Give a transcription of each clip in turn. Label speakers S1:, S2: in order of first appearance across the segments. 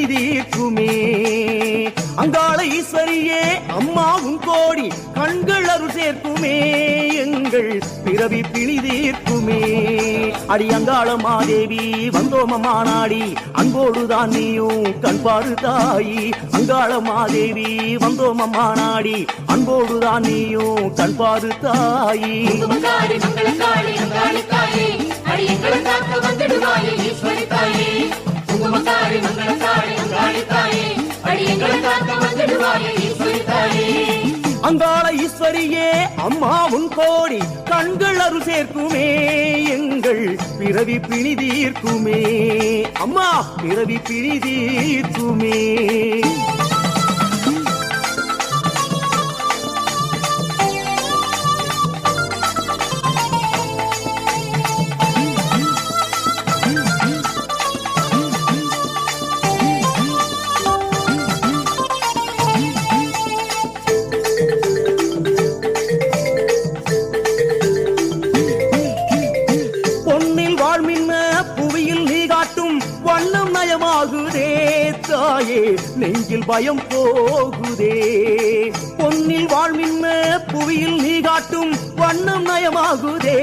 S1: பிறவி தீர்க்குமே அங்காள ஈஸ்வரியே அம்மா கோடி கண்கள் அருள் சேர்க்குமே. எங்கள் பிறவி பிணி தீர்க்குமே. அடி அங்காள மாதேவி வந்தோம மாநாடி அன்போடுதான் நீயும் கண்பாடு தாயி. அங்காள மாதேவி வந்தோம மாநாடி அன்போடுதான் நீயும் கண்பாடு தாயி.
S2: அடி எங்களை காக்க வந்துடுவாயே ஈஸ்வரி தாயே குங்குமக்காரி அங்காளி தாயே. காக்க ஈஸ்வரி தாயே.
S1: அங்காள ஈஸ்வரியே அம்மா உன் கோடி கண்கள் அரு சேர்க்குமே எங்கள் பிறவி பிணி தீர்க்குமே. அம்மா பிறவி பிணி தாயே நெஞ்சில் பயம் போகுதே. பொன்னில் வாழ்மின்ன புவியில் நீ காட்டும் வண்ணம் நயமாகுதே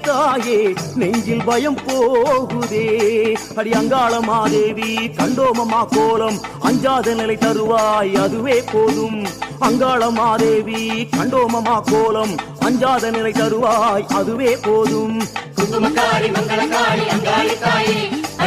S1: தாயே நெஞ்சில் பயம் போகுதே. அடி அங்காள மாதேவி கண்டோமம்மா கோலம் அஞ்சாத நிலை தருவாய் அதுவே போதும். அங்காள மாதேவி கண்டோமமா கோலம் அஞ்சாத நிலை தருவாய் அதுவே போதும்.
S2: குங்குமக்காரி மங்களக்காரி அங்காளி தாயே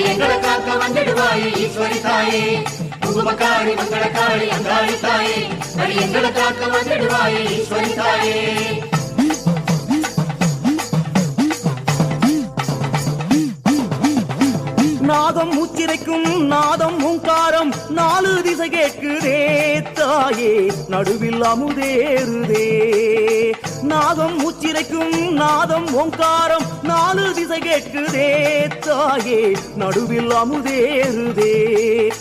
S2: அடி எங்களை காக்க வந்துடுவாயே ஈஸ்வரி தாயே. குங்குமக்காரி மங்களக்காளி அங்காளி தாயே. அடி எங்களை காக்க வந்துடுவாயே ஈஸ்வரி தாயே.
S1: நாதம் உச்சிரைக்கும் நாதம் உங்காரம் நாலு திசை கேட்குதே தாயே. நடுவில் அமுதேறுதே. நாதம் மூச்சிரைக்கும் நாதம் ஓங்காரம் நாலு திசை கேட்குதே தாயே நடுவில் அமுதேறுதே.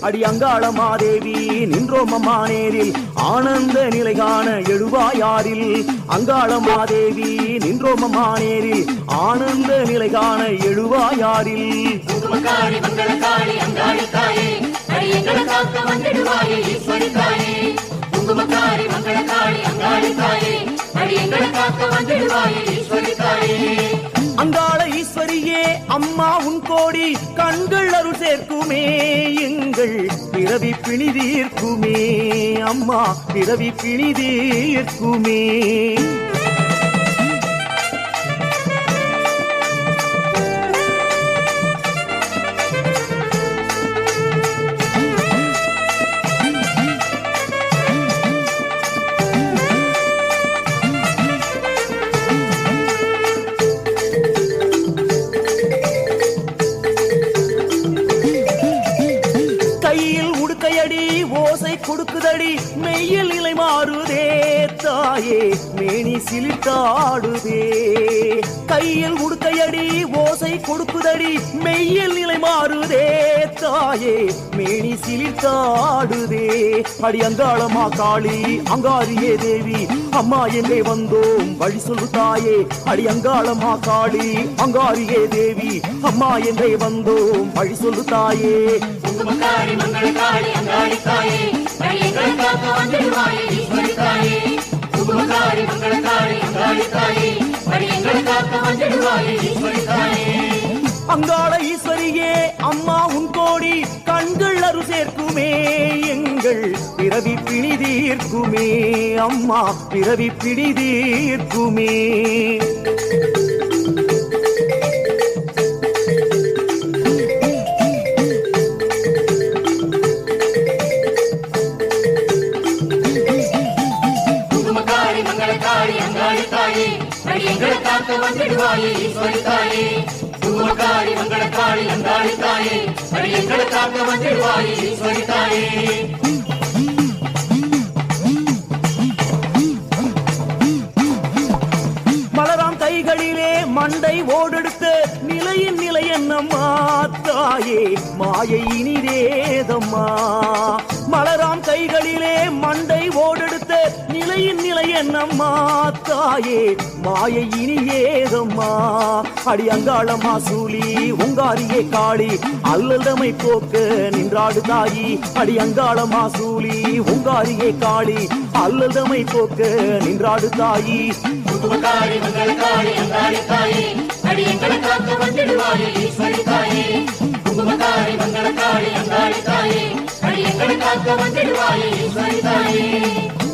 S1: அடி அங்காள மாதேவி நின்றோம் அம்மா நேரில். ஆனந்த நிலை காண எழுவாயாரில். அங்காள மாதேவி நின்றோம் அம்மா நேரில். ஆனந்த நிலை காண எழுவாயாரில்.
S2: குங்குமக்காரி காளி அங்காளி தாயே அடி எங்களை காக்க வந்துடுவாயே ஈஸ்வரி தாயே குங்குமக்காரி மங்களக்காளி அங்காளி தாயே அடி எங்களை காக்க வந்துடுவாயே ஈஸ்வரி தாயே
S1: அங்காள ஈஸ்வரியே அம்மா உன் கோடி கண்கள் அருள் சேர்க்குமே. எங்கள் பிறவி பிணி தீர்க்குமே. அம்மா பிறவி பிணி சிலிட்டாடுதே கையில் உடுக்கையடி ஓசை கொடுக்குதடி மெய்யில் நிலை மாறுதே தாயே. மேனி சிலிட்டாடுதே அடி அங்காளமா காளி அங்காரியே தேவி அம்மா என்றே வந்தோம்? வழி சொல்லு தாயே. அடி அங்காளமா காளி அங்காரியே தேவி அம்மா என்றே வந்தோம்? வழி சொல்லு தாயே.
S2: குங்குமக்காரி காளி அங்காளி தாயே அடி காக்க வந்துடுவாயே ஈஸ்வரி தாயே குங்குமக்காரி மங்களக்காளி அங்காளி தாயே அடி எங்களை காக்க வந்துடுவாயே ஈஸ்வரி தாயே
S1: அங்காள ஈஸ்வரியே அம்மா உன் கோடி கண்கள் அரு சேர்க்குமே. எங்கள் பிறவி பிணி தீர்க்குமே. அம்மா பிறவி பிணி
S2: வந்துடுவாயே ஈஸ்வரி தாயே குங்குமக்காரி மங்களக்காரி அங்காளி தாயே அடி காக்க ஈஸ்வரி தாயே.
S1: மலராம் கைகளிலே மண்டை ஓடெடுத்த நிலையின் நிலை என்னம்மா தாயே மாயை இனிதேதம்மா நிலையின் என்னம்மா தாயே? மாயை ஏதம்மா அடி அங்காளம்மா சூலி உங்காரியே காளி. அல்லதமை போக்க நின்றாடு தாயி. அடி அங்காளம்மா சூலி உங்காரியே காளி. அல்லதமை போக்க நின்றாடு தாயி.
S2: குங்குமக்காரி மங்களக்காரி அங்காளி தாயே. அடி எங்களை காக்க வந்துடுவாயே ஈஸ்வரி தாயே.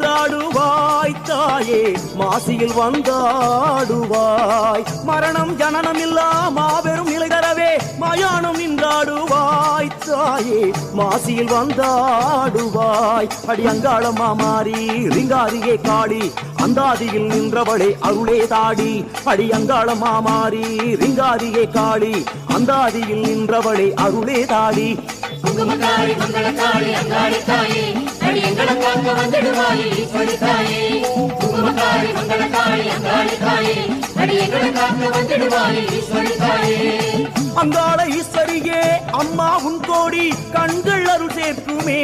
S1: மயானம் தாயே. மாசியில் வந்தாடுவாய். மரணம் ஜனனம் இல்லா மாபெரும் நிலை தரவே. மயானம் நின்றாடுவாய் தாயே. மாசியில் வந்தாடுவாய். அடி அங்காளம்மா மாறி ரிங்காரியே காளி. அந்தாதியில் நின்றவளே அருளே தாடி. அடி அங்காளம்மா மாறி ரிங்காரியே காளி. அந்தாதியில் நின்றவளே அருளே தாடி.
S2: குங்குமக்காரி மங்களக்காரி அங்காளி தாயே. அடி எங்களை காக்க வந்துடுவாயே ஈஸ்வரி தாயே குங்குமக்காரி மங்களக்காரி அங்காளி தாயே அடி எங்களை காக்க வந்துடுவாயே ஈஸ்வரி தாயே
S1: அங்காள ஈஸ்வரியே அம்மா உன் கோடி கண்கள் அருள் சேர்க்குமே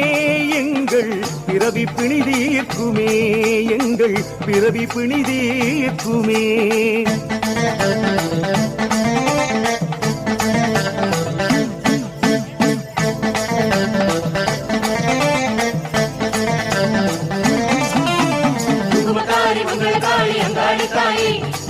S1: எங்கள் பிறவி பிணி தீர்க்குமே எங்கள் பிறவி பிணி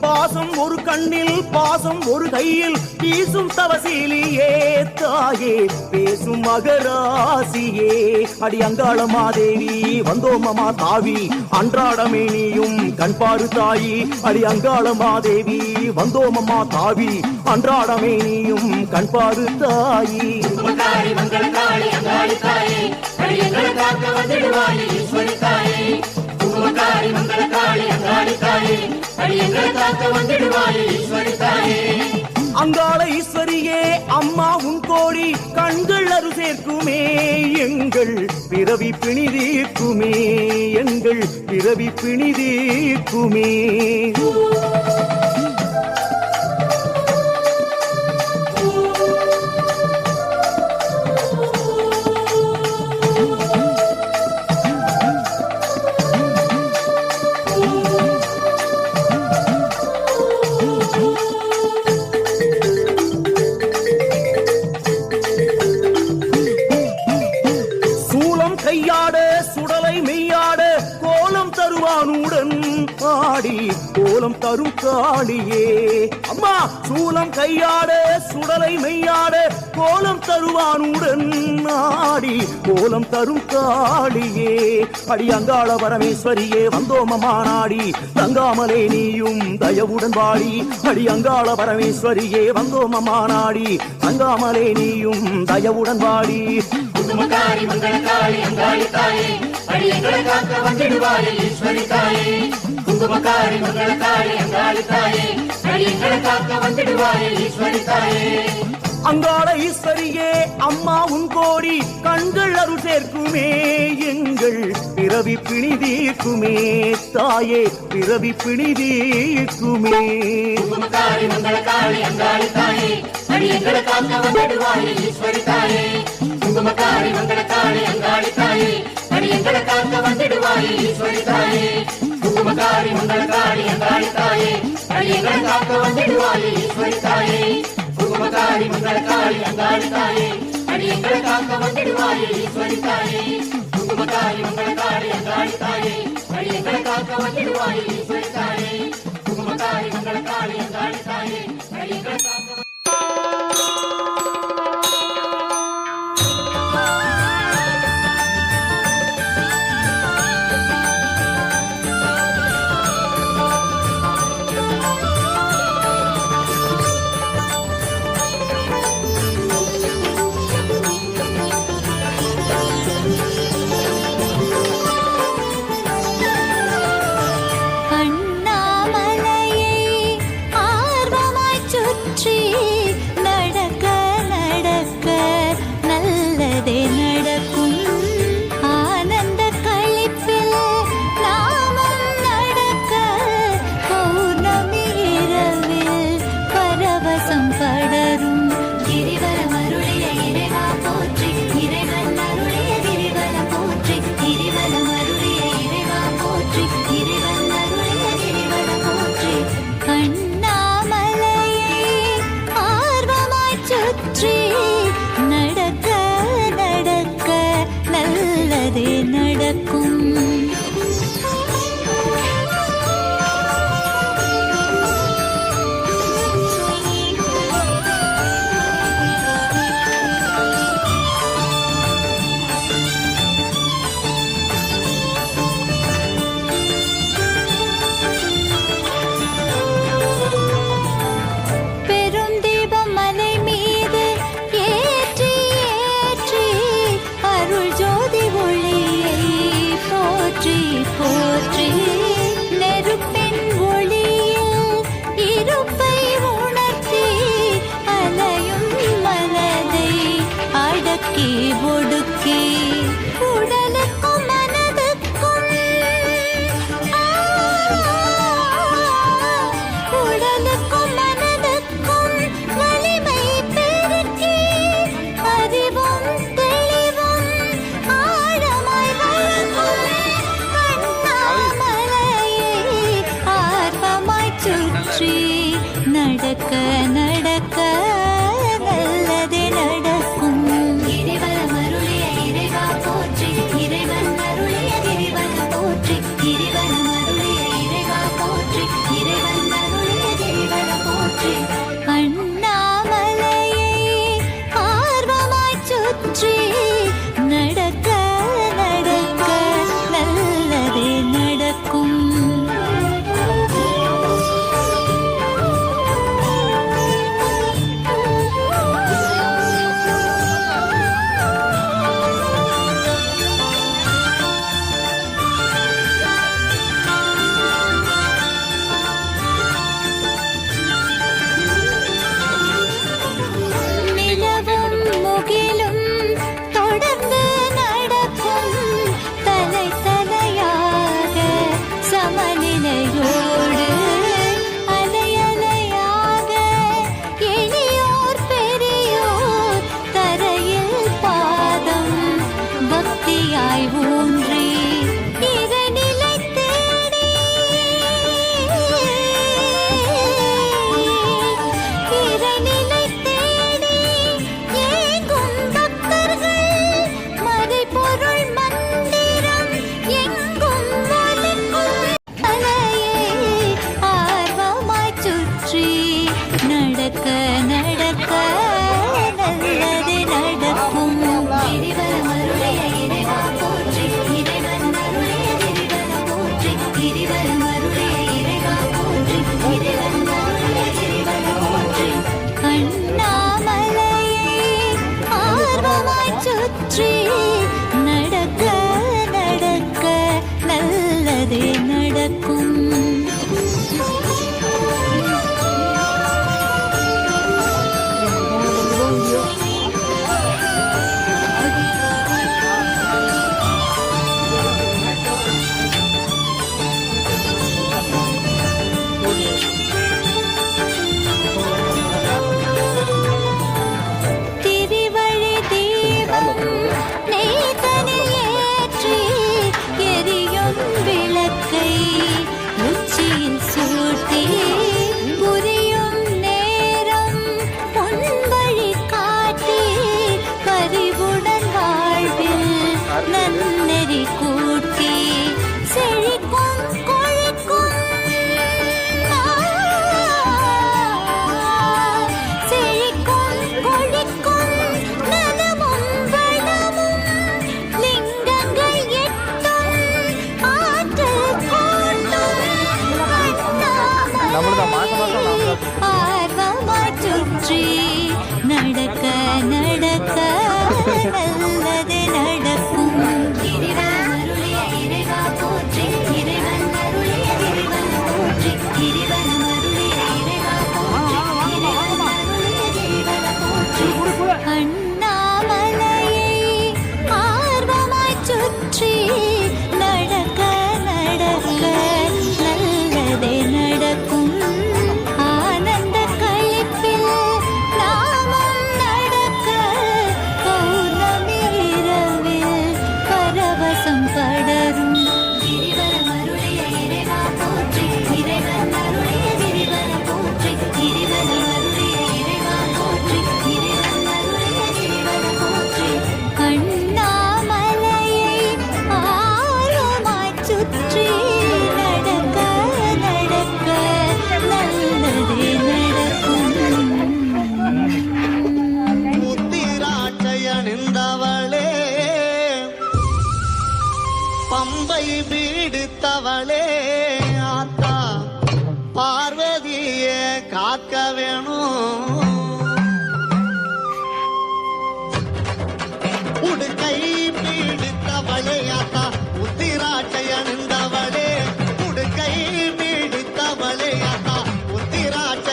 S1: பாசம் ஒரு கண்ணில் பாசம் ஒரு கையில். வீசும் தவசீலியே தாயே பேசும் மகராசியே. அடி அங்காள மாதேவி வந்தோமமா தாவி அன்றாடமே நீயும் கண்பாரு தாயி. அடி அங்காள மாதேவி வந்தோமமா தாவி அன்றாடமே நீயும் கண்பாரு தாயி.
S2: குங்குமக்காரி அங்காளி தாயே அடி எங்களை காக்க வந்துடுவாயே ஈஸ்வரி தாயே குங்குமக்காரி மங்களக்காரி அங்காளி தாயே அடி எங்களை காக்க வந்துடுவாயே ஈஸ்வரி தாயே
S1: அங்காள ஈஸ்வரியே அம்மா உன் கோடி கண்கள் அரு சேர்க்குமே எங்கள் பிறவி பிணி தீர்க்குமே எங்கள் பிறவி பிணி கோலம் தரும் காளியே. அம்மா சூலம் கையாட சுடலை மெய்யாட கோலம் தருவானுடன் நாடி கோலம் தரும் காளியே. அடி அங்காள பரமேஸ்வரியே வந்தோமமா நாடி தங்காமலே நீயும் தயவுடன் வாடி. அடி அங்காள பரமேஸ்வரியே வந்தோமமா நாடி தங்காமலே நீயும் தயவுடன் வாடி.
S3: குங்குமக்காரி மங்களக்காளி அங்காளி தாயே அடி எங்களை காக்க வந்திடுவாயே ஈஸ்வரி தாயே குங்குமக்காரி மங்களக்காளி அங்காளி தாயே அடி எங்களை காக்க வந்திடுவாயே ஈஸ்வரி தாயே
S1: அங்காள ஈஸ்வரியே அம்மா உன் கோடி கண்கள் அருள் சேர்க்குமே எங்கள் பிறவி பிணி தீர்க்குமே தாயே பிறவி பிணி தீர்க்குமே.
S3: குங்குமக்காரி அங்காளி தாயே காக்க வந்திடுவாயே ஈஸ்வரி தாயே குங்குமக்காரி அங்காளி காக்க வந்திடுவாயே ஈஸ்வரி தாயே குங்குமக்காரி மங்களக்காளி அங்காளி தாயே அடியங்கள் காக்க வந்திடுவாயே ஈஸ்வரி தாயே குங்குமக்காரி மங்களக்காளி அங்காளி தாயே அடியங்கள் காக்க வந்திடுவாயே ஈஸ்வரி தாயே குங்குமக்காரி மங்களக்காளி அங்காளி தாயே அடியங்கள் காக்க வந்திடுவாயே ஈஸ்வரி தாயே குங்குமக்காரி மங்களக்காளி அங்காளி தாயே அடியங்கள் காக்க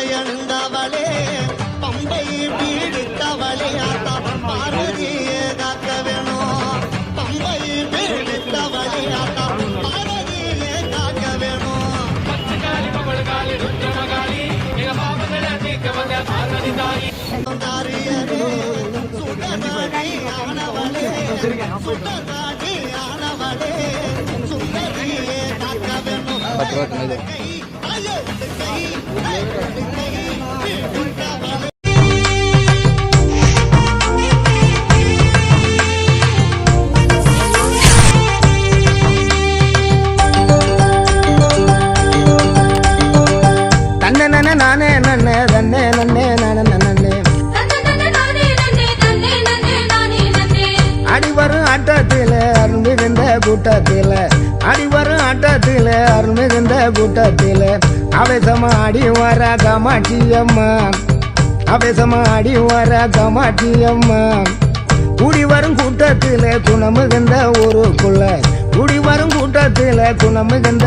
S4: முத்திராட்சையணிந்தவளே பம்பை பீடித்தவளே ஆத்தா பார்வதியே காக்க வேணும் பம்பை பீடித்தவளே ஆத்தா பார்வதியே காக்க வேணும் தாரியரே சுடராணி ஆனவளே சுடராணி ஆனவளே சுந்தரியே காக்க வேணும் ஐயோ
S5: நானே நன்னே தன்னே நன்னே நானே நன்னே அடி ஆட்டத்தில் அருள் மிகுந்த கூட்டத்தில் அடிவரும் ஆட்டத்தில் அருள் மிகுந்த கூட்டத்தில். ஆடி வர கமாட்டியம்மா அம்மா அவேசமா வர கமாட்டியம்மா அம்மா கூடி வரும் கூட்டத்தில் குணமிகுந்த ஒரு குள்ள கூடி வரும் கூட்டத்தில் குணமிகுந்த